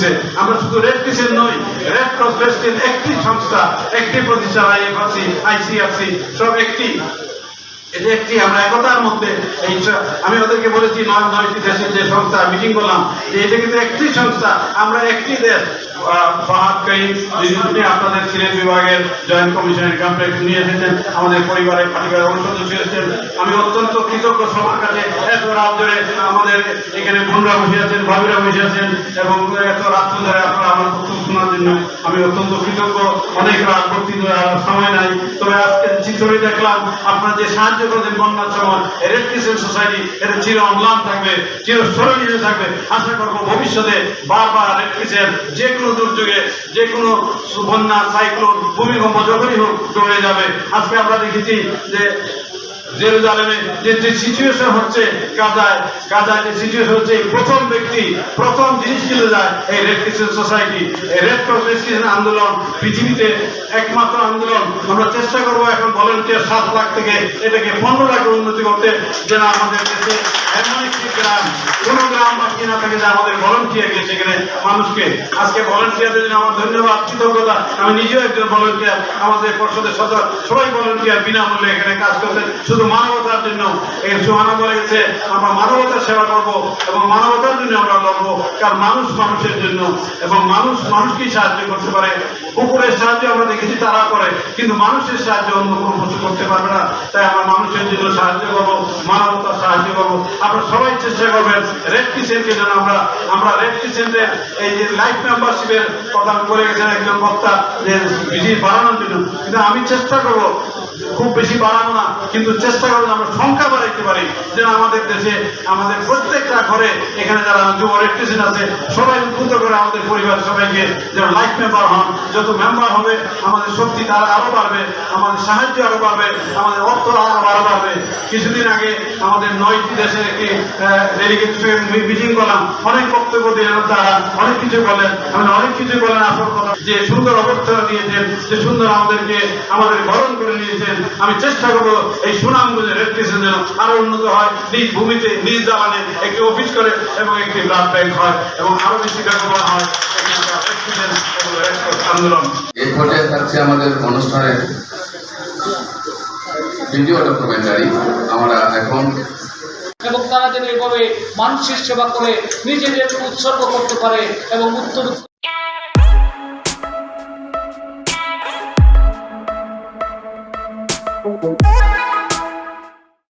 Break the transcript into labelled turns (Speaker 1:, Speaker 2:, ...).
Speaker 1: করতেছে আমরা শুধু রেড ক্রিসেন্ট নই, রেড ক্রস রেস্টের একটি সংস্থা, একটি প্রতিষ্ঠান আইএফআসি আইসিআরসি সব একটি এটা একটি, আমরা একতার মধ্যে এই আমি ওদেরকে বলেছি, নয়, নয়টি দেশের যে সংস্থা মিটিং করলাম, যে এটা কিন্তু একটি সংস্থা, আমরা একটি দেশ। ফাহাদ কাইম, যিনি আপনাদের সিলেট বিভাগের জয়েন্ট কমিশনের কমপ্লেক্স নিয়ে এসেছেন, আমাদের পরিবারের পারিবারের অন্য সদস্য এসেছেন। আমি অত্যন্ত কৃতজ্ঞ সবার কাছে, এত রাত ধরে আমাদের এখানে বোনরা বসে আছেন, ভাবিরা বসে আছেন, এবং এত রাত্র ধরে আপনারা আমার বক্তব্য শোনার জন্য আমি অত্যন্ত কৃতজ্ঞ। অনেক রাত বক্তৃতা সময় নাই চিত্রটি দেখলাম, আপনারা যে সাহায্য করেছেন বন্যার সময় রেড ক্রিসেন্ট সোসাইটি এটা চির অম্লান থাকবে চির স্মরণীয় থাকবে। আশা করব ভবিষ্যতে বারবার রেড ক্রিসেন্ট যে কোনো দুর্যোগে, যে কোনো বন্যা, সাইক্লোন, ভূমিকম্প যখনই হোক, চলে যাবে। আজকে আমরা দেখেছি যে জেরুজালেমে যে যে সিচুয়েশন হচ্ছে কাজায় কাজায় যে সিচুয়েশন হচ্ছে এই প্রথম ব্যক্তি, প্রথম জিনিস কিনে যায় এই রেড ক্রিসেন্ট সোসাইটি এই রেড ক্রস রেড আন্দোলন, পৃথিবীতে একমাত্র আন্দোলন। আমরা চেষ্টা করব এখন ভলেন্টিয়ার সাত লাখ থেকে এটাকে পনেরো লাখে উন্নতি করতে, যেন আমাদের দেশে এমন না থাকে যে আমাদের মানুষকে, আজকে আমার ধন্যবাদ আমি নিজেও আমাদের পর্ষদের সদস্য, সবাই ভলেন্টিয়ার বিনামূল্যে এখানে কাজ করছেন। শুধু মানবতার জন্য এই সুহানা বলে গেছে, আমরা মানবতার সেবা করব এবং মানবতার জন্য আমরা লড়বো, কারণ মানুষ মানুষের জন্য এবং মানুষ মানুষকেই সাহায্য করতে পারে। কুকুরের সাহায্য আমরা দেখেছি তারা করে, কিন্তু মানুষের সাহায্য অন্য কোনো পশু করতে পারবে না। তাই আমরা মানুষের জন্য সাহায্য করব, মানবতার সাহায্য করব। আপনারা সবাই চেষ্টা করবেন, রেড কিসেন্টকে যেন আমরা আমরা রেড কিসেন্টের এই যে লাইফ মেম্বারশিপের কথা বলে গেছেন একজন বক্তা, যে বিজি বাড়ানোর জন্য। কিন্তু আমি চেষ্টা করব খুব বেশি বাড়াবো না কিন্তু চেষ্টা করব আমরা সংখ্যা বাড়াইতে পারি। যেন আমাদের দেশে, আমাদের প্রত্যেকটা ঘরে এখানে যারা যুব কিসেন্ট আছে, সবাই উদ্বুদ্ধ করে আমাদের পরিবার সবাইকে যেন লাইফ মেম্বার হন। যত মেম্বার হবে, আমাদের শক্তি তারা আরও বাড়বে, আমাদের সাহায্য আরও বাড়বে, আমাদের অর্থ আরও আরও বাড়বে। কিছুদিন আগে আমাদের নয়টি দেশের একটি ডেলিগেট মিটিং করলাম। অনেক বক্তব্য দিলেন তারা, অনেক কিছু বলেন আমি অনেক কিছু বলেন আসল কথা যে সুন্দর অবস্থান দিয়েছেন, যে সুন্দর আমাদেরকে, আমাদের বরণ করে নিয়েছেন, আমি চেষ্টা করব এই রেড ক্রিসেন্ট যেন আরও উন্নত হয় নিজ ভূমিতে নিজ দালানে একটি অফিস করে এবং একটি ব্লাড ব্যাংক হয় এবং আরও বেশি ব্যবহার হয়। আন্দোলন।
Speaker 2: এই পর্যায়ে থাকছে আমাদের অনুষ্ঠানের ভিডিও ডকুমেন্টারি। আমরা এখন
Speaker 3: এবং তারা যেন এভাবে মানুষের সেবা করে নিজেদের উৎসর্গ করতে পারে এবং উত্তর
Speaker 4: Thank